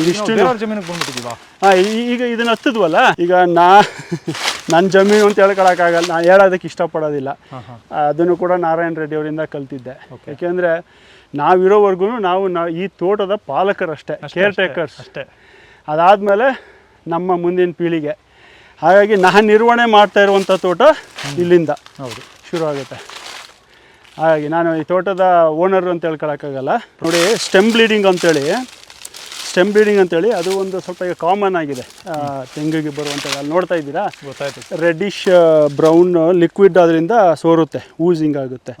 ಇದಿಷ್ಟು ಬೇರೆಯವ್ರ ಜಮೀನಿಗೆ ಬಂದ್ಬಿಟ್ಟಿದೀವಾ ಹಾಂ ಈಗ ಇದನ್ನ ಹತ್ತದ್ವಲ್ಲ ಈಗ ನಾ ನನ್ನ ಜಮೀನು ಅಂತ ಹೇಳ್ಕೊಳಕ್ಕಾಗಲ್ಲ ನಾನು ಹೇಳೋದಕ್ಕೆ ಇಷ್ಟಪಡೋದಿಲ್ಲ. ಅದನ್ನು ಕೂಡ ನಾರಾಯಣ ರೆಡ್ಡಿ ಅವರಿಂದ ಕಲ್ತಿದ್ದೆ. ಯಾಕೆಂದರೆ ನಾವಿರೋವರೆಗೂ ನಾವು ನಾ ಈ ತೋಟದ ಪಾಲಕರಷ್ಟೇ ಕೇರ್ ಟೇಕರ್ಸ್ ಅಷ್ಟೇ. ಅದಾದಮೇಲೆ ನಮ್ಮ ಮುಂದಿನ ಪೀಳಿಗೆ. ಹಾಗಾಗಿ ನಾನು ನಿರ್ವಹಣೆ ಮಾಡ್ತಾ ಇರುವಂಥ ತೋಟ ಇಲ್ಲಿಂದ ಹೌದು. ಶುರು ಆಗುತ್ತೆ. ಹಾಗಾಗಿ ನಾನು ಈ ತೋಟದ ಓನರ್ ಅಂತ ಹೇಳ್ಕೊಳಕ್ಕಾಗಲ್ಲ. ನೋಡಿ ಸ್ಟೆಮ್ ಬ್ಲೀಡಿಂಗ್ ಅಂತೇಳಿ ಸ್ಟೆಮ್ ಬ್ಲೀಡಿಂಗ್ ಅಂತೇಳಿ ಅದು ಒಂದು ಸ್ವಲ್ಪ ಈಗ ಕಾಮನ್ ಆಗಿದೆ. ತೆಂಗಿಗೆ ಬರುವಂಥದ್ದು ಅಲ್ಲಿ ನೋಡ್ತಾ ಇದ್ದೀರಾ? ಗೊತ್ತಾಯ್ತು ರೆಡ್ಡಿಶ್ ಬ್ರೌನ್ ಲಿಕ್ವಿಡ್ ಅದರಿಂದ ಸೋರುತ್ತೆ ಊಸಿಂಗ್ ಆಗುತ್ತೆ.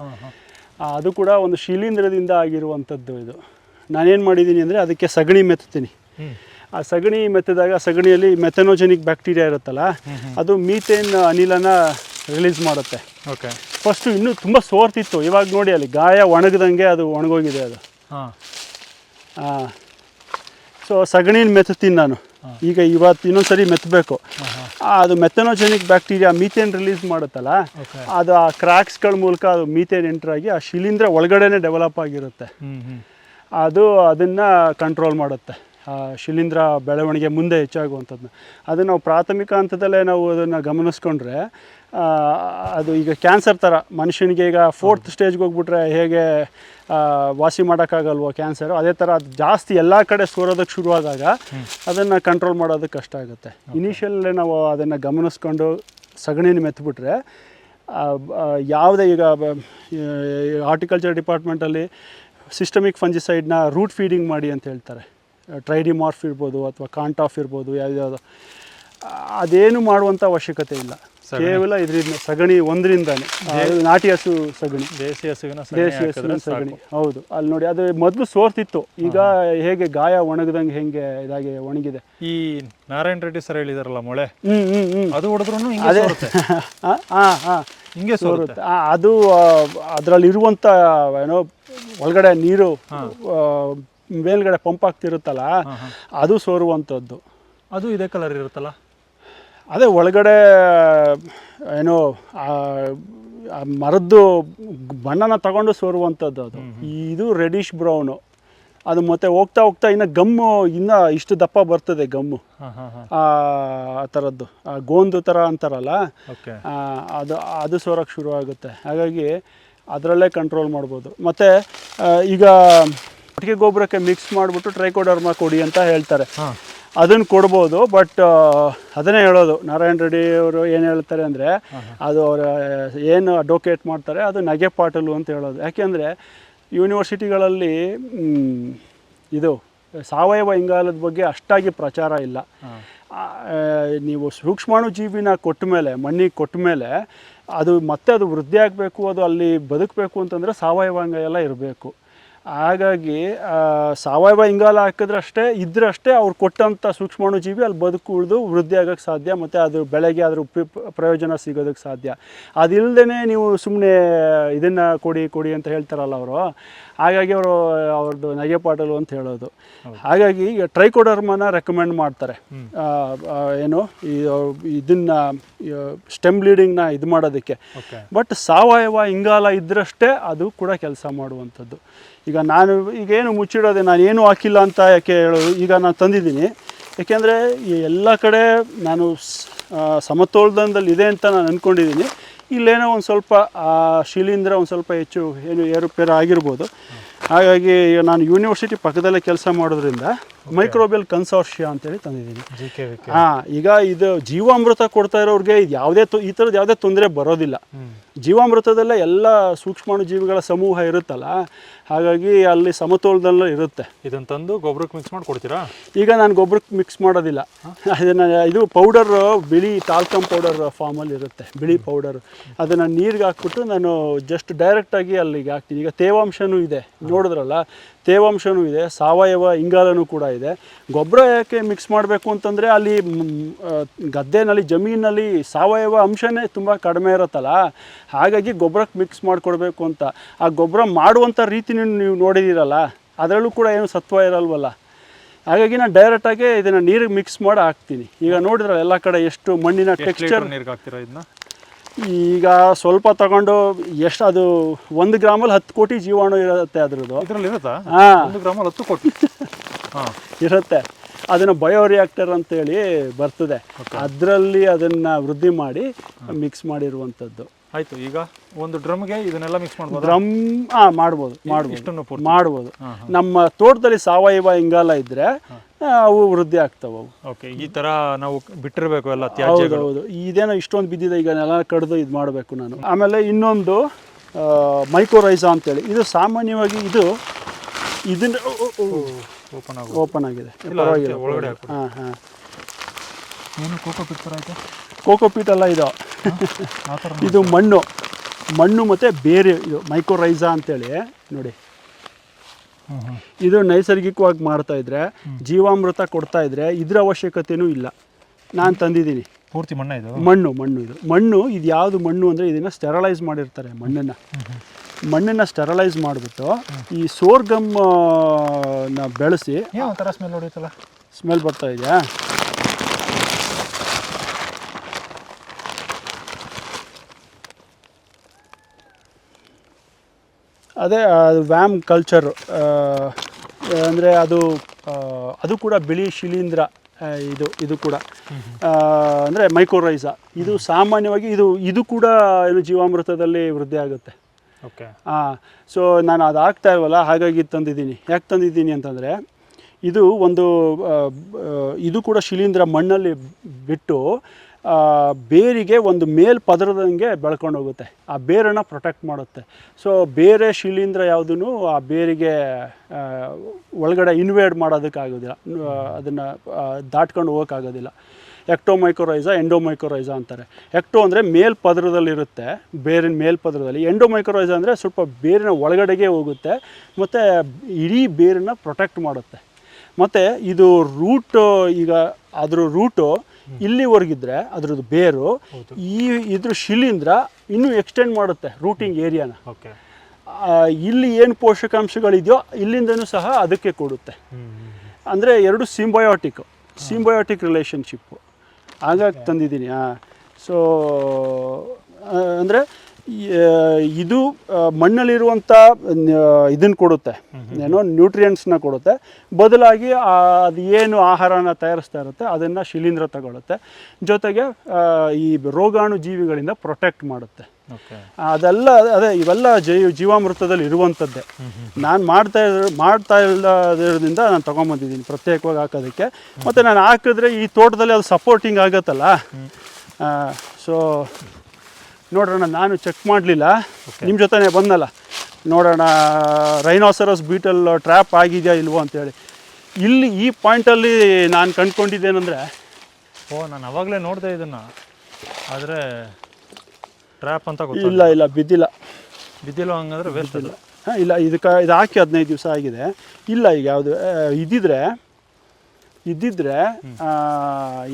ಅದು ಕೂಡ ಒಂದು ಶಿಲೀಂಧ್ರದಿಂದ ಆಗಿರುವಂಥದ್ದು ಇದು. ನಾನೇನು ಮಾಡಿದ್ದೀನಿ ಅಂದರೆ ಅದಕ್ಕೆ ಸಗಣಿ ಮೆತ್ತೀನಿ. ಆ ಸಗಣಿ ಮೆತ್ತಿದಾಗ ಸಗಣಿಯಲ್ಲಿ ಮೆಥನೋಜೆನಿಕ್ ಬ್ಯಾಕ್ಟೀರಿಯಾ ಇರುತ್ತಲ್ಲ ಅದು ಮೀಥೇನ್ ಅನಿಲನ ರಿಲೀಸ್ ಮಾಡುತ್ತೆ. ಓಕೆ. ಫಸ್ಟು ಇನ್ನೂ ತುಂಬ ಸೋರ್ತಿತ್ತು. ಇವಾಗ ನೋಡಿ ಅಲ್ಲಿ ಗಾಯ ಒಣಗದಂಗೆ ಅದು ಒಣಗೋಗಿದೆ ಅದು. ಹಾಂ. ಸೊ ಸಗಣಿನ ಮೆತ್ತೀನಿ ನಾನು. ಈಗ ಇವತ್ತು ಇನ್ನೊಂದ್ಸರಿ ಮೆತ್ತಬೇಕು. ಅದು ಮೆಥನೋಜೆನಿಕ್ ಬ್ಯಾಕ್ಟೀರಿಯಾ ಮೀಥೇನ್ ರಿಲೀಸ್ ಮಾಡುತ್ತಲ್ಲ ಅದು ಆ ಕ್ರ್ಯಾಕ್ಸ್ಗಳ ಮೂಲಕ ಅದು ಮೀಥೇನ್ ಎಂಟ್ರಾಗಿ ಆ ಶಿಲೀಂಧ್ರ ಒಳಗಡೆನೆ ಡೆವಲಪ್ ಆಗಿರುತ್ತೆ. ಅದು ಅದನ್ನು ಕಂಟ್ರೋಲ್ ಮಾಡುತ್ತೆ. ಆ ಶಿಲೀಂಧ್ರ ಬೆಳವಣಿಗೆ ಮುಂದೆ ಹೆಚ್ಚಾಗುವಂಥದ್ದನ್ನ ಅದು ನಾವು ಪ್ರಾಥಮಿಕ ಹಂತದಲ್ಲೇ ನಾವು ಅದನ್ನು ಗಮನಿಸ್ಕೊಂಡ್ರೆ ಅದು ಈಗ ಕ್ಯಾನ್ಸರ್ ಥರ ಮನುಷ್ಯನಿಗೆ ಈಗ ಫೋರ್ತ್ ಸ್ಟೇಜ್ಗೆ ಹೋಗ್ಬಿಟ್ರೆ ಹೇಗೆ ವಾಸಿ ಮಾಡೋಕ್ಕಾಗಲ್ವೋ ಕ್ಯಾನ್ಸರು ಅದೇ ಥರ ಅದು ಜಾಸ್ತಿ ಎಲ್ಲ ಕಡೆ ಸೋರೋದಕ್ಕೆ ಶುರುವಾದಾಗ ಅದನ್ನು ಕಂಟ್ರೋಲ್ ಮಾಡೋದಕ್ಕೆ ಕಷ್ಟ ಆಗುತ್ತೆ. ಇನಿಷಿಯಲ್ಲೇ ನಾವು ಅದನ್ನು ಗಮನಿಸ್ಕೊಂಡು ಸಗಣಿನ ಮೆತ್ಬಿಟ್ರೆ ಯಾವುದೇ ಈಗ ಹಾರ್ಟಿಕಲ್ಚರ್ ಡಿಪಾರ್ಟ್ಮೆಂಟಲ್ಲಿ ಸಿಸ್ಟಮಿಕ್ ಫಂಜಿಸೈಡ್ನ ರೂಟ್ ಫೀಡಿಂಗ್ ಮಾಡಿ ಅಂತ ಹೇಳ್ತಾರೆ. ಟ್ರೈಡಿಮಾರ್ಫ್ ಇರ್ಬೋದು ಅಥವಾ ಕಾಂಟಾಫ್ ಇರ್ಬೋದು ಯಾವ್ಯಾವುದು ಅದೇನು ಮಾಡುವಂಥ ಅವಶ್ಯಕತೆ ಇಲ್ಲ. ಕೇವಲ ಇದರಿಂದ ಸಗಣಿ ಒಂದರಿಂದಾನೆ. ನಾಟಿ ಹಸು ಸಗಣಿ. ದೇಸಿ ಹಸುವಿನ ಸಗಣಿ ದೇಸಿ ಹಸುವಿನ ಸಗಣಿ. ಹೌದು. ಅಲ್ಲಿ ನೋಡಿ ಅದು ಮೊದಲು ಸೋರ್ತಿತ್ತು. ಈಗ ಹೇಗೆ ಗಾಯ ಒಣಗದಂಗೆ ಹೆಂಗೆ ಇದಾಗಿ ಒಣಗಿದೆ. ಈ ನಾರಾಯಣ ರೆಡ್ಡಿ ಸರ್ ಹೇಳಿದಾರಲ್ಲ ಮೊಳೆ? ಹ್ಮ್ ಹ್ಮ್ ಹ್ಮ್. ಅದು ಹೊಡೆದ್ರು ಅದೇ. ಹಾ ಹಾಂ ಹಿಂಗೆ ಸೋರುತ್ತೆ. ಅದು ಅದರಲ್ಲಿ ಇರುವಂತ ಏನೋ ಒಳಗಡೆ ನೀರು ಮೇಲ್ಗಡೆ ಪಂಪ್ ಆಗ್ತಿರುತ್ತಲ್ಲ ಅದು ಸೋರುವಂಥದ್ದು. ಅದು ಇದೇ ಕಲರ್ ಇರುತ್ತಲ್ಲ? ಅದೇ ಒಳಗಡೆ ಏನು ಮರದ್ದು ಬಣ್ಣನ ತಗೊಂಡು ಸೋರುವಂಥದ್ದು ಅದು. ಇದು ರೆಡಿಶ್ ಬ್ರೌನು. ಅದು ಮತ್ತೆ ಹೋಗ್ತಾ ಹೋಗ್ತಾ ಇನ್ನು ಗಮ್ಮು ಇನ್ನು ಇಷ್ಟು ದಪ್ಪ ಬರ್ತದೆ ಗಮ್ಮು. ಆ ಥರದ್ದು ಆ ಗೋಂದು ಥರ ಅಂತಾರಲ್ಲ? ಓಕೆ. ಅದು ಅದು ಸೋರಕ್ಕೆ ಶುರು ಆಗುತ್ತೆ. ಹಾಗಾಗಿ ಅದರಲ್ಲೇ ಕಂಟ್ರೋಲ್ ಮಾಡ್ಬೋದು. ಮತ್ತು ಈಗ ಕೊಟ್ಟಿಗೆ ಗೊಬ್ಬರಕ್ಕೆ ಮಿಕ್ಸ್ ಮಾಡಿಬಿಟ್ಟು ಟ್ರೈಕೋಡರ್ಮಾ ಕೊಡಿ ಅಂತ ಹೇಳ್ತಾರೆ. ಅದನ್ನು ಕೊಡ್ಬೋದು ಬಟ್ ಅದನ್ನೇ ಹೇಳೋದು. ನಾರಾಯಣ ರೆಡ್ಡಿ ಅವರು ಏನು ಹೇಳ್ತಾರೆ ಅಂದರೆ ಅದು ಅವರ ಏನು ಅಡ್ವೊಕೇಟ್ ಮಾಡ್ತಾರೆ ಅದು ನಗೆ ಪಾಟಲು ಅಂತ ಹೇಳೋದು. ಯಾಕೆಂದರೆ ಯೂನಿವರ್ಸಿಟಿಗಳಲ್ಲಿ ಇದು ಸಾವಯವ ಇಂಗಾಲದ ಬಗ್ಗೆ ಅಷ್ಟಾಗಿ ಪ್ರಚಾರ ಇಲ್ಲ. ನೀವು ಸೂಕ್ಷ್ಮಾಣು ಜೀವಿನ ಕೊಟ್ಟ ಮೇಲೆ ಮಣ್ಣಿಗೆ ಕೊಟ್ಟ ಮೇಲೆ ಅದು ಮತ್ತೆ ಅದು ವೃದ್ಧಿ ಆಗಬೇಕು ಅದು ಅಲ್ಲಿ ಬದುಕಬೇಕು ಅಂತಂದರೆ ಸಾವಯವ ಇಂಗಾಲ ಎಲ್ಲ ಇರಬೇಕು. ಹಾಗಾಗಿ ಸಾವಯವ ಇಂಗಾಲ ಹಾಕಿದ್ರೆ ಅಷ್ಟೇ ಇದ್ರೆ ಅಷ್ಟೇ ಅವ್ರು ಕೊಟ್ಟಂಥ ಸೂಕ್ಷ್ಮಾಣು ಜೀವಿ ಅಲ್ಲಿ ಬದುಕು ಉಳಿದು ವೃದ್ಧಿ ಆಗೋಕ್ಕೆ ಸಾಧ್ಯ ಮತ್ತು ಅದ್ರ ಬೆಳೆಗೆ ಅದ್ರ ಉಪ ಪ್ರಯೋಜನ ಸಿಗೋದಕ್ಕೆ ಸಾಧ್ಯ. ಅದಿಲ್ಲದೇ ನೀವು ಸುಮ್ಮನೆ ಇದನ್ನು ಕೊಡಿ ಕೊಡಿ ಅಂತ ಹೇಳ್ತಾರಲ್ಲ ಅವರು. ಹಾಗಾಗಿ ಅವರು ಅವ್ರದ್ದು ನಗೆ ಪಾಟಲು ಅಂತ ಹೇಳೋದು. ಹಾಗಾಗಿ ಈಗ ಟ್ರೈಕೋಡರ್ಮನ ರೆಕಮೆಂಡ್ ಮಾಡ್ತಾರೆ. ಏನು ಈ ಇದನ್ನು ಸ್ಟೆಮ್ ಲೀಡಿಂಗ್ನ ಇದು ಮಾಡೋದಕ್ಕೆ. ಬಟ್ ಸಾವಯವ ಇಂಗಾಲ ಇದ್ರಷ್ಟೇ ಅದು ಕೂಡ ಕೆಲಸ ಮಾಡುವಂಥದ್ದು. ಈಗ ನಾನು ಈಗೇನು ಮುಚ್ಚಿಡೋದೆ, ನಾನು ಏನೂ ಹಾಕಿಲ್ಲ ಅಂತ ಯಾಕೆ ಹೇಳೋದು ಈಗ ನಾನು ತಂದಿದ್ದೀನಿ. ಏಕೆಂದರೆ ಈ ಎಲ್ಲ ಕಡೆ ನಾನು ಸಮತೋಲನದಲ್ಲಿ ಇದೆ ಅಂತ ನಾನು ಅಂದ್ಕೊಂಡಿದ್ದೀನಿ ಇಲ್ಲೇನೋ ಒಂದು ಸ್ವಲ್ಪ, ಆ, ಶಿಲೀಂಧ್ರ ಒಂದು ಸ್ವಲ್ಪ ಹೆಚ್ಚು ಏನು ಏರುಪೇರು ಆಗಿರ್ಬೋದು. ಹಾಗಾಗಿ ನಾನು ಯೂನಿವರ್ಸಿಟಿ ಪಕ್ಕದಲ್ಲೇ ಕೆಲಸ ಮಾಡೋದ್ರಿಂದ ಮೈಕ್ರೋಬಿಯಲ್ ಕನ್ಸಾರ್ಷಿಯಾ ಅಂತೇಳಿ ತಂದಿದ್ದೀನಿ. ಹಾ ಈಗ ಇದು ಜೀವಾಮೃತ ಕೊಡ್ತಾ ಇರೋರಿಗೆ ಇದು ಯಾವುದೇ ಈ ಥರದ್ದು ಯಾವುದೇ ತೊಂದರೆ ಬರೋದಿಲ್ಲ. ಜೀವಾಮೃತದಲ್ಲೇ ಎಲ್ಲ ಸೂಕ್ಷ್ಮಾಣು ಜೀವಿಗಳ ಸಮೂಹ ಇರುತ್ತಲ್ಲ ಹಾಗಾಗಿ ಅಲ್ಲಿ ಸಮತೋಲದಲ್ಲ ಇರುತ್ತೆ. ಇದನ್ನ ತಂದು ಗೊಬ್ಬರಕ್ಕೆ ಮಿಕ್ಸ್ ಮಾಡಿ ಕೊಡ್ತೀರಾ? ಈಗ ನಾನು ಗೊಬ್ಬರಕ್ಕೆ ಮಿಕ್ಸ್ ಮಾಡೋದಿಲ್ಲ. ಅದನ್ನ ಇದು ಪೌಡರ್ ಬಿಳಿ ಟಾಲ್ಕಮ್ ಪೌಡರ್ ಫಾರ್ಮಲ್ಲಿ ಇರುತ್ತೆ. ಬಿಳಿ ಪೌಡರ್ ಅದನ್ನು ನೀರಿಗೆ ಹಾಕ್ಬಿಟ್ಟು ನಾನು ಜಸ್ಟ್ ಡೈರೆಕ್ಟಾಗಿ ಅಲ್ಲಿಗೆ ಹಾಕ್ತೀನಿ. ಈಗ ತೇವಾಂಶನೂ ಇದೆ. ನೋಡಿದ್ರಲ್ಲ ತೇವಾಂಶನೂ ಇದೆ ಸಾವಯವ ಇಂಗಾಲನೂ ಕೂಡ ಇದೆ. ಗೊಬ್ಬರ ಯಾಕೆ ಮಿಕ್ಸ್ ಮಾಡಬೇಕು ಅಂತಂದರೆ ಅಲ್ಲಿ ಗದ್ದೆನಲ್ಲಿ ಜಮೀನಲ್ಲಿ ಸಾವಯವ ಅಂಶನೇ ತುಂಬ ಕಡಿಮೆ ಇರುತ್ತಲ್ಲ ಹಾಗಾಗಿ ಗೊಬ್ಬರಕ್ಕೆ ಮಿಕ್ಸ್ ಮಾಡಿಕೊಡ್ಬೇಕು ಅಂತ. ಆ ಗೊಬ್ಬರ ಮಾಡುವಂಥ ರೀತಿನೂ ನೀವು ನೋಡಿದ್ದೀರಲ್ಲ ಅದರಲ್ಲೂ ಕೂಡ ಏನು ಸತ್ವ ಇರಲ್ವಲ್ಲ. ಹಾಗಾಗಿ ನಾನು ಡೈರೆಕ್ಟಾಗಿ ಇದನ್ನು ನೀರಿಗೆ ಮಿಕ್ಸ್ ಮಾಡಿ ಹಾಕ್ತೀನಿ. ಈಗ ನೋಡಿದ್ರೆ ಎಲ್ಲ ಕಡೆ ಎಷ್ಟು ಮಣ್ಣಿನ ಟೆಕ್ಸ್ಚರ್ ನೀರಿಗೆ ಹಾಕ್ತೀರಾ ಇದನ್ನ? ಈಗ ಸ್ವಲ್ಪ ತಗೊಂಡು ಎಷ್ಟು ಅದು ಒಂದು ಗ್ರಾಮಲ್ಲಿ ಹತ್ತು ಕೋಟಿ ಜೀವಾಣು ಇರುತ್ತೆ ಅದ್ರದ್ದು. ಇದರಲ್ಲಿ ಇರುತ್ತಾ? ಹಾಂ. ಒಂದು ಗ್ರಾಮಲ್ಲಿ ಹತ್ತು ಕೋಟಿ. ಹಾಂ. ಇರುತ್ತೆ. ಅದನ್ನು ಬಯೋರಿಯಾಕ್ಟರ್ ಅಂತೇಳಿ ಬರ್ತದೆ. ಅದರಲ್ಲಿ ಅದನ್ನು ವೃದ್ಧಿ ಮಾಡಿ ಮಿಕ್ಸ್ ಮಾಡಿರುವಂಥದ್ದು ಆಯ್ತು ಈಗ ಒಂದು ಡ್ರಮ್ಗೆ ಇದನ್ನೆಲ್ಲ ಮಿಕ್ಸ್ ಮಾಡ್ಬೋದು? ಡ್ರಮ್ ಹಾಂ ಮಾಡ್ಬೋದು ಮಾಡ್ಬೋದು. ಮಾಡ್ಬೋದು. ನಮ್ಮ ತೋಟದಲ್ಲಿ ಸಾವಯವ ಇಂಗಾಲ ಇದ್ದರೆ ಅವು ವೃದ್ಧಿ ಆಗ್ತಾವೆ ಅವು. ಓಕೆ ಈ ತರ ನಾವು ಬಿಟ್ಟಿರಬೇಕು ಎಲ್ಲ ತ್ಯಾಜ್ಯಗಳು. ಹೌದು ಇದೇನೋ ಇಷ್ಟೊಂದು ಬಿದ್ದಿದೆ ಈಗ ನೆಲ ಕಡ್ದು ಇದು ಮಾಡಬೇಕು ನಾನು. ಆಮೇಲೆ ಇನ್ನೊಂದು ಮೈಕೋರೈಸಾ ಅಂತೇಳಿ. ಇದು ಸಾಮಾನ್ಯವಾಗಿ ಇದು ಇದನ್ನ ಓಪನ್ ಓಪನ್ ಆಗಿದೆ. ಇಲ್ಲ, ಅದಕ್ಕೆ ಒಳಗಡೆ ಹಾಕ್ಬಿಡು. ಹಾಂ ಹಾಂ. ಏನು ಕೋಕೋ ಪಿಕ್ಚರ್ ಆಯ್ತು ಕೋಕೋಪೀಟ್ ಅಲ್ಲ ಇದು. ಆ ಥರ ಇದು ಮಣ್ಣು. ಮಣ್ಣು ಮತ್ತು ಬೇರೆ ಇದು ಮೈಕೋರೈಸಾ ಅಂತೇಳಿ. ನೋಡಿ. ಇದು ನೈಸರ್ಗಿಕವಾಗಿ ಮಾಡ್ತಾ ಇದ್ರೆ ಜೀವಾಮೃತ ಕೊಡ್ತಾ ಇದ್ರೆ ಇದ್ರ ಅವಶ್ಯಕತೆನೂ ಇಲ್ಲ. ನಾನು ತಂದಿದ್ದೀನಿ. ಪೂರ್ತಿ ಮಣ್ಣ ಇದು? ಮಣ್ಣು ಮಣ್ಣು ಇದು. ಮಣ್ಣು ಇದು ಯಾವುದು ಮಣ್ಣು ಅಂದರೆ ಇದನ್ನು ಸ್ಟೆರಲೈಸ್ ಮಾಡಿರ್ತಾರೆ ಮಣ್ಣನ್ನು. ಮಣ್ಣನ್ನು ಸ್ಟೆರಲೈಸ್ ಮಾಡಿಬಿಟ್ಟು ಈ ಸೋರ್ಗಮ್ ಬೆಳೆಸಿ ಯಾವ ಒಂಥರ ಸ್ಮೆಲ್ ಹೊಡಿಯುತ್ತಲ್ಲ? ಸ್ಮೆಲ್ ಬರ್ತಾ ಇದೆಯಾ ಅದೇ ಅದು ವ್ಯಾಮ್ ಕಲ್ಚರ್ ಅಂದರೆ ಅದು ಅದು ಕೂಡ ಬಿಳಿ ಶಿಲೀಂಧ್ರ ಇದು ಇದು ಕೂಡ. ಅಂದರೆ ಮೈಕ್ರೋರೈಸ ಇದು ಸಾಮಾನ್ಯವಾಗಿ ಇದು ಇದು ಕೂಡ ಏನು ಜೀವಾಮೃತದಲ್ಲಿ ವೃದ್ಧಿ ಆಗುತ್ತೆ. ಓಕೆ. ಹಾಂ ಸೊ ನಾನು ಅದು ಆಗ್ತಾ ಇಲ್ವಲ್ಲ ಹಾಗಾಗಿ ತಂದಿದ್ದೀನಿ. ಯಾಕೆ ತಂದಿದ್ದೀನಿ ಅಂತಂದರೆ ಇದು ಒಂದು ಇದು ಕೂಡ ಶಿಲೀಂಧ್ರ ಮಣ್ಣಲ್ಲಿ ಬಿಟ್ಟು ಬೇರಿಗೆ ಒಂದು ಮೇಲ್ ಪದರದಂಗೆ ಬೆಳ್ಕೊಂಡು ಹೋಗುತ್ತೆ. ಆ ಬೇರನ್ನು ಪ್ರೊಟೆಕ್ಟ್ ಮಾಡುತ್ತೆ. ಸೊ ಬೇರೆ ಶಿಲೀಂಧ್ರ ಯಾವುದೂ ಆ ಬೇರಿಗೆ ಒಳಗಡೆ ಇನ್ವೇಡ್ ಮಾಡೋದಕ್ಕಾಗೋದಿಲ್ಲ. ಅದನ್ನು ದಾಟ್ಕೊಂಡು ಹೋಗೋಕ್ಕಾಗೋದಿಲ್ಲ. ಎಕ್ಟೋಮೈಕ್ರೋರೈಸಾ ಎಂಡೋಮೈಕ್ರೋರೈಸಾ ಅಂತಾರೆ. ಎಕ್ಟೋ ಅಂದರೆ ಮೇಲ್ ಪದರದಲ್ಲಿರುತ್ತೆ ಬೇರಿನ ಮೇಲ್ ಪದರದಲ್ಲಿ ಎಂಡೋಮೈಕ್ರೋರೈಸಾ ಅಂದರೆ ಸ್ವಲ್ಪ ಬೇರಿನ ಒಳಗಡೆಗೆ ಹೋಗುತ್ತೆ. ಮತ್ತು ಇಡೀ ಬೇರನ್ನ ಪ್ರೊಟೆಕ್ಟ್ ಮಾಡುತ್ತೆ. ಮತ್ತು ಇದು ರೂಟ್ ಈಗ ಅದ್ರ ರೂಟು ಇಲ್ಲಿವರೆಗಿದ್ರೆ ಅದ್ರದ್ದು ಬೇರು ಈ ಇದ್ರ ಶಿಲೀಂಧ್ರ ಇನ್ನೂ ಎಕ್ಸ್ಟೆಂಡ್ ಮಾಡುತ್ತೆ ರೂಟಿಂಗ್ ಏರಿಯಾನ ಓಕೆ. ಇಲ್ಲಿ ಏನು ಪೋಷಕಾಂಶಗಳಿದೆಯೋ ಇಲ್ಲಿಂದನೂ ಸಹ ಅದಕ್ಕೆ ಕೊಡುತ್ತೆ. ಅಂದರೆ ಎರಡು ಸಿಂಬಯೋಟಿಕ್ ಸಿಂಬಯೋಟಿಕ್ ರಿಲೇಷನ್ಶಿಪ್ಪು ಹಾಗಾಗಿ ತಂದಿದ್ದೀನಿ ಹಾಂ ಸೊ ಅಂದರೆ ಇದು ಮಣ್ಣಲ್ಲಿರುವಂಥ ಇದನ್ನು ಕೊಡುತ್ತೆ. ಏನೋ ನ್ಯೂಟ್ರಿಯೆಂಟ್ಸ್ನ ಕೊಡುತ್ತೆ. ಬದಲಾಗಿ ಅದು ಏನು ಆಹಾರನ ತಯಾರಿಸ್ತಾ ಇರುತ್ತೆ ಅದನ್ನು ಶಿಲೀಂಧ್ರ ತಗೊಳುತ್ತೆ. ಜೊತೆಗೆ ಈ ರೋಗಾಣು ಜೀವಿಗಳಿಂದ ಪ್ರೊಟೆಕ್ಟ್ ಮಾಡುತ್ತೆ. ಅದೆಲ್ಲ ಅದೇ ಇವೆಲ್ಲ ಜೈ ಜೀವಾಮೃತದಲ್ಲಿ ಇರುವಂಥದ್ದೇ ನಾನು ಮಾಡ್ತಾ ಇರೋ ಮಾಡ್ತಾ ಇಲ್ಲದ್ರಿಂದ ನಾನು ತೊಗೊಂಬಂದಿದ್ದೀನಿ ಪ್ರತ್ಯೇಕವಾಗಿ ಹಾಕೋದಕ್ಕೆ. ಮತ್ತು ನಾನು ಹಾಕಿದ್ರೆ ಈ ತೋಟದಲ್ಲಿ ಅದು ಸಪೋರ್ಟಿಂಗ್ ಆಗುತ್ತಲ್ಲ? ಸೊ ನೋಡೋಣ ನಾನು ಚೆಕ್ ಮಾಡಲಿಲ್ಲ. ನಿಮ್ಮ ಜೊತೆನೇ ಬಂದಲ್ಲ. ನೋಡೋಣ ರೈನೋಸರಸ್ ಬೀಟಲ್ ಟ್ರ್ಯಾಪ್ ಆಗಿದೆಯಾ ಇಲ್ವೋ ಅಂತೇಳಿ. ಇಲ್ಲಿ ಈ ಪಾಯಿಂಟಲ್ಲಿ ನಾನು ಕಂಡ್ಕೊಂಡಿದ್ದೇನೆಂದರೆ ಓ ನಾನು ಅವಾಗಲೇ ನೋಡಿದೆ ಇದನ್ನು ಆದರೆ ಟ್ರ್ಯಾಪ್ ಅಂತ ಇಲ್ಲ ಇಲ್ಲ ಬಿದ್ದಿಲ್ಲ. ಬಿದ್ದಿಲ್ಲ ಹಂಗಂದ್ರೆ ವೇಸ್ಟ್ ಇಲ್ಲ ಹಾಂ ಇಲ್ಲ ಇದಕ್ಕೆ ಇದು ಹಾಕಿ ಹದಿನೈದು ದಿವಸ ಆಗಿದೆ. ಇಲ್ಲ ಈಗ ಯಾವುದು ಇದ್ದಿದ್ರೆ ಇದ್ದಿದ್ರೆ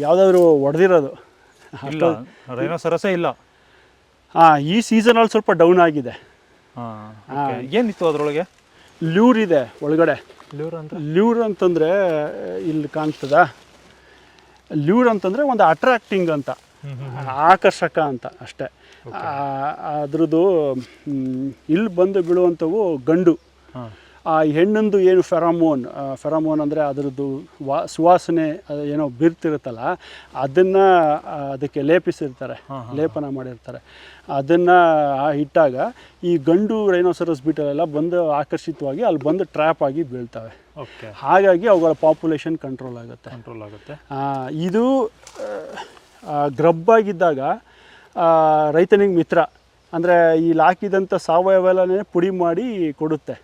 ಯಾವುದಾದ್ರು ಹೊಡೆದಿರೋದು ಇಲ್ಲ ರೈನೋಸರಸೇ ಇಲ್ಲ. ಹಾಂ ಈ ಸೀಸನಲ್ಲಿ ಸ್ವಲ್ಪ ಡೌನ್ ಆಗಿದೆ. ಹಾಂ ಏನಿತ್ತು ಅದರೊಳಗೆ? ಲ್ಯೂರ್ ಇದೆ ಒಳಗಡೆ. ಲ್ಯೂರ್ ಅಂತ? ಲ್ಯೂರ್ ಅಂತಂದರೆ ಇಲ್ಲಿ ಕಾಣ್ತದ? ಲ್ಯೂರ್ ಅಂತಂದರೆ ಒಂದು ಅಟ್ರಾಕ್ಟಿಂಗ್ ಅಂತ. ಆಕರ್ಷಕ ಅಂತ ಅಷ್ಟೇ. ಅದ್ರದ್ದು ಇಲ್ಲಿ ಬಂದು ಬೀಳುವಂಥವು ಗಂಡು. ಆ ಹೆಣ್ಣಂದು ಏನು ಫೆರಾಮೋನ್ ಫೆರಾಮೋನ್ ಅಂದರೆ ಅದರದ್ದು ವಾ ಸುವಾಸನೆ ಏನೋ ಬಿರ್ತಿರುತ್ತಲ್ಲ ಅದನ್ನು ಅದಕ್ಕೆ ಲೇಪಿಸಿರ್ತಾರೆ ಲೇಪನ ಮಾಡಿರ್ತಾರೆ. ಅದನ್ನು ಇಟ್ಟಾಗ ಈ ಗಂಡು ರೈನೋಸರಸ್ ಬೀಟಲೆಲ್ಲ ಬಂದು ಆಕರ್ಷಿತವಾಗಿ ಅಲ್ಲಿ ಬಂದು ಟ್ರ್ಯಾಪ್ ಆಗಿ ಬೀಳ್ತವೆ. ಓಕೆ. ಹಾಗಾಗಿ ಅವುಗಳ ಪಾಪ್ಯುಲೇಷನ್ ಕಂಟ್ರೋಲ್ ಆಗುತ್ತೆ. ಕಂಟ್ರೋಲ್ ಆಗುತ್ತೆ. ಇದು ಗ್ರಬ್ ಆಗಿದ್ದಾಗ ಆ, ರೈತನಿಗೆ ಮಿತ್ರ ಅಂದರೆ ಇಲ್ಲಿ ಹಾಕಿದಂಥ ಸಾವಯವೆಲ್ಲನೇ ಪುಡಿ ಮಾಡಿ ಕೊಡುತ್ತೆ.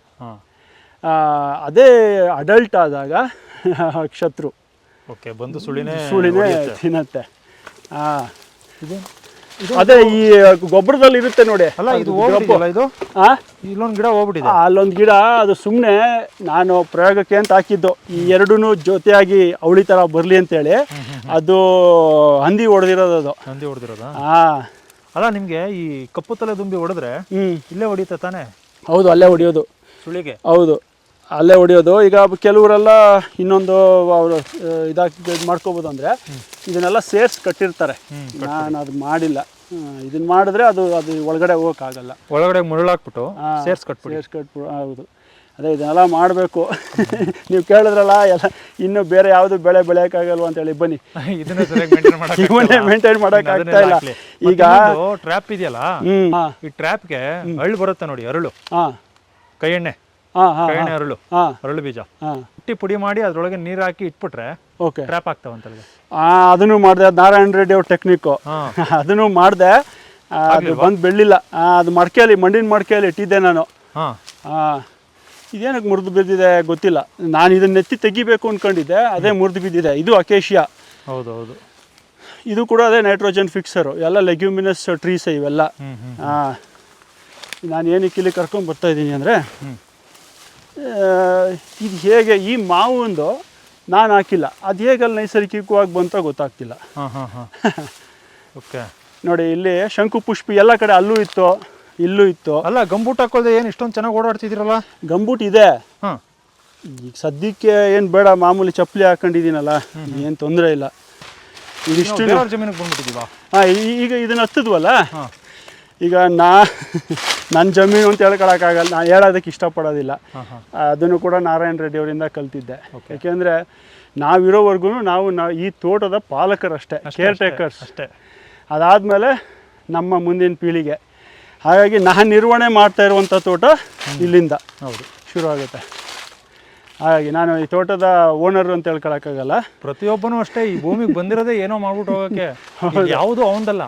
ಅದೇ ಅಡಲ್ಟ್ ಆದಾಗ ಶತ್ರು. ಓಕೆ ಬಂದು ಸುಳಿನೇ ಸುಳಿನೇ. ತಿನ್ನತ್ತೆ. ಹಾಂ ಇದು ಅದೇ ಈ ಗೊಬ್ಬರದಲ್ಲಿ ಇರುತ್ತೆ ನೋಡಿ. ಅಲ್ಲ ಇದು ಇದು? ಆ? ಇಲ್ಲೊಂದು ಗಿಡ ಹೋಗ್ಬಿಟ್ಟಿದೆ. ಅಲ್ಲೊಂದು ಗಿಡ ಅದು ಸುಮ್ಮನೆ ನಾನು ಪ್ರಯೋಗಕ್ಕೆ ಅಂತ ಹಾಕಿದ್ದು. ಈ ಎರಡೂ ಜೊತೆಯಾಗಿ ಅವಳಿ ಥರ ಬರಲಿ ಅಂತೇಳಿ. ಅದು ಹಂದಿ ಹೊಡೆದಿರೋದು ಅದು. ಹಂದಿ ಹೊಡೆದಿರೋದು? ಹಾಂ ಅಲ್ಲ ನಿಮಗೆ ಈ ಕಪ್ಪು ತಲೆ ದುಂಬಿ ಹೊಡೆದ್ರೆ ಹ್ಞೂ ಇಲ್ಲೇ ಹೊಡಿತಾ ತಾನೇ? ಹೌದು ಅಲ್ಲೇ ಹೊಡೆಯೋದು. ಸುಳಿಗೆ? ಹೌದು. ಅಲ್ಲೇ ಹೊಡೆಯೋದು. ಈಗ ಕೆಲವರೆಲ್ಲ ಇನ್ನೊಂದು ಅವರು ಇದಾಗಿ ಇದು ಮಾಡ್ಕೋಬೋದು ಅಂದರೆ ಇದನ್ನೆಲ್ಲ ಸೇರ್ಸಿ ಕಟ್ಟಿರ್ತಾರೆ. ನಾನು ಅದು ಮಾಡಿಲ್ಲ. ಇದನ್ನ ಮಾಡಿದ್ರೆ ಅದು ಅದು ಒಳಗಡೆ ಹೋಗೋಕ್ಕಾಗಲ್ಲ. ಒಳಗಡೆ ಮುರುಳಾಕ್ಬಿಟ್ಟು ಸೇರ್ಸ್ ಕಟ್ಬಿಡಿ. ಸೇರ್ಸ್ ಕಟ್ಬಿಡು ಹೌದು. ಅದೇ ಇದನ್ನೆಲ್ಲ ಮಾಡಬೇಕು. ನೀವು ಕೇಳಿದ್ರಲ್ಲ ಎಲ್ಲ ಇನ್ನೂ ಬೇರೆ ಯಾವುದು ಬೆಳೆ ಬೆಳೆಯೋಕ್ಕಾಗಲ್ವ ಅಂತೇಳಿ ಬನ್ನಿ. ಇದನ್ನ ಸರಿಯಾಗಿ ಮೇಂಟೈನ್ ಮಾಡೋಕ್ಕಾಗ್ತಾ ಇವನ್ನೇ ಇಲ್ಲ. ಈಗ ಟ್ರ್ಯಾಪ್ ಇದೆಯಲ್ಲ? ಈ ಟ್ರ್ಯಾಪ್ಗೆ ಅರಳು ಬರುತ್ತೆ ನೋಡಿ ಅರಳು. ಹಾಂ. ಕೈ ಎಣ್ಣೆ ಹಾಂ ಹಾಂ ಕೈ ಅರಳು ಅರಳು ಬೀಜ. ಹುಟ್ಟಿ ಪುಡಿ ಮಾಡಿ ಅದ್ರೊಳಗೆ ನೀರು ಹಾಕಿ ಇಟ್ಬಿಟ್ರೆ ಓಕೆ. ಟ್ರ್ಯಾಪ್ ಆಗ್ತಾವಂತ ಅದನ್ನು ಮಾಡಿದೆ ಅದು ನಾರಾಯಣ ರೆಡ್ಡಿ ಅವ್ರ ಟೆಕ್ನಿಕ್ಕು ಅದನ್ನು ಮಾಡಿದೆ ಅದು ಬಂದು ಬೆಳ್ಳಿಲ್ಲ. ಅದು ಮಡಕೆಯಲ್ಲಿ ಮಣ್ಣಿನ ಮಡಕೆಯಲ್ಲಿ ಇಟ್ಟಿದ್ದೆ ನಾನು. ಇದೇನಕ್ಕೆ ಮುರಿದು ಬಿದ್ದಿದೆ ಗೊತ್ತಿಲ್ಲ. ನಾನು ಇದನ್ನ ಎತ್ತಿ ತೆಗಿಬೇಕು ಅಂದ್ಕೊಂಡಿದ್ದೆ ಅದೇ ಮುರಿದು ಬಿದ್ದಿದೆ. ಇದು ಅಕೇಶಿಯಾ ಹೌದು ಹೌದು ಇದು ಕೂಡ ಅದೇ ನೈಟ್ರೋಜನ್ ಫಿಕ್ಸರು ಎಲ್ಲ ಲೆಗ್ಯೂಮಿನಸ್ ಟ್ರೀಸ್ ಇವೆಲ್ಲ. ನಾನು ಏನಕ್ಕೆ ಇಲ್ಲಿ ಕರ್ಕೊಂಡು ಬರ್ತಾ ಇದ್ದೀನಿ ಅಂದರೆ. ಇದು ಹೇಗೆ ಈ ಮಾವು ಒಂದು ನಾನು ಹಾಕಿಲ್ಲ. ಅದು ಹೇಗೆ ಅಲ್ಲಿ ನೈಸರ್ಗಿಕವಾಗಿ ಬಂತ ಗೊತ್ತಾಗ್ತಿಲ್ಲ. ಹಾ ಹಾ ಹಾ. ಓಕೆ. ನೋಡಿ ಇಲ್ಲಿ ಶಂಕು ಪುಷ್ಪಿ ಎಲ್ಲ ಕಡೆ ಅಲ್ಲೂ ಇತ್ತು ಇಲ್ಲೂ ಇತ್ತು. ಅಲ್ಲ ಗಂಬೂಟ್ ಹಾಕೋದೆ ಏನು ಇಷ್ಟೊಂದು ಚೆನ್ನಾಗಿ ಓಡಾಡ್ತಿದ್ದೀರಲ್ಲ? ಗಂಬೂಟ್ ಇದೆ. ಹಾಂ. ಈಗ ಸದ್ಯಕ್ಕೆ ಏನು ಬೇಡ ಮಾಮೂಲಿ ಚಪ್ಪಲಿ ಹಾಕೊಂಡಿದ್ದೀನಲ್ಲ ಏನು ತೊಂದರೆ ಇಲ್ಲ. ಇದಿಷ್ಟು ಜಮೀನಿಗೆ ಬಂದ್ಬಿಟ್ಟಿದ್ದೀವ? ಹಾಂ ಈಗ ಇದನ್ನ ಹತ್ತಿದ್ವಲ್ಲ? ಹಾ. ಈಗ ನಾ ನನ್ನ ಜಮೀನು ಅಂತ ಹೇಳ್ಕೊಳಕ್ಕಾಗಲ್ಲ ನಾನು ಹೇಳೋದಕ್ಕೆ ಇಷ್ಟಪಡೋದಿಲ್ಲ. ಅದನ್ನು ಕೂಡ ನಾರಾಯಣ ರೆಡ್ಡಿ ಅವರಿಂದ ಕಲ್ತಿದ್ದೆ. ಯಾಕೆಂದರೆ ನಾವಿರೋವರೆಗೂ ನಾವು ನಾ ಈ ತೋಟದ ಪಾಲಕರಷ್ಟೇ ಕೇರ್ ಟೇಕರ್ಸ್ ಅಷ್ಟೇ. ಅದಾದಮೇಲೆ ನಮ್ಮ ಮುಂದಿನ ಪೀಳಿಗೆ. ಹಾಗಾಗಿ ನಾನು ನಿರ್ವಹಣೆ ಮಾಡ್ತಾ ಇರುವಂಥ ತೋಟ ಇಲ್ಲಿಂದ ಹೌದು. ಶುರು ಆಗುತ್ತೆ ಹಾಗಾಗಿ ನಾನು ಈ ತೋಟದ ಓನರ್ ಅಂತ ಹೇಳ್ಕೊಳಕ್ಕಾಗಲ್ಲ. ಪ್ರತಿಯೊಬ್ಬನೂ ಅಷ್ಟೇ ಈ ಭೂಮಿಗೆ ಬಂದಿರೋದೇ ಏನೋ ಮಾಡ್ಬಿಟ್ಟು ಹೋಗೋಕೆ. ಯಾವುದು ಅವಂದಲ್ಲ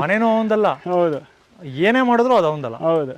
ಮನೇನೂ ಅವಂದಲ್ಲ. ಹೌದು. ಏನೇ ಮಾಡಿದ್ರು ಅದು ಅವಂದಲ್ಲ ಹೌದು.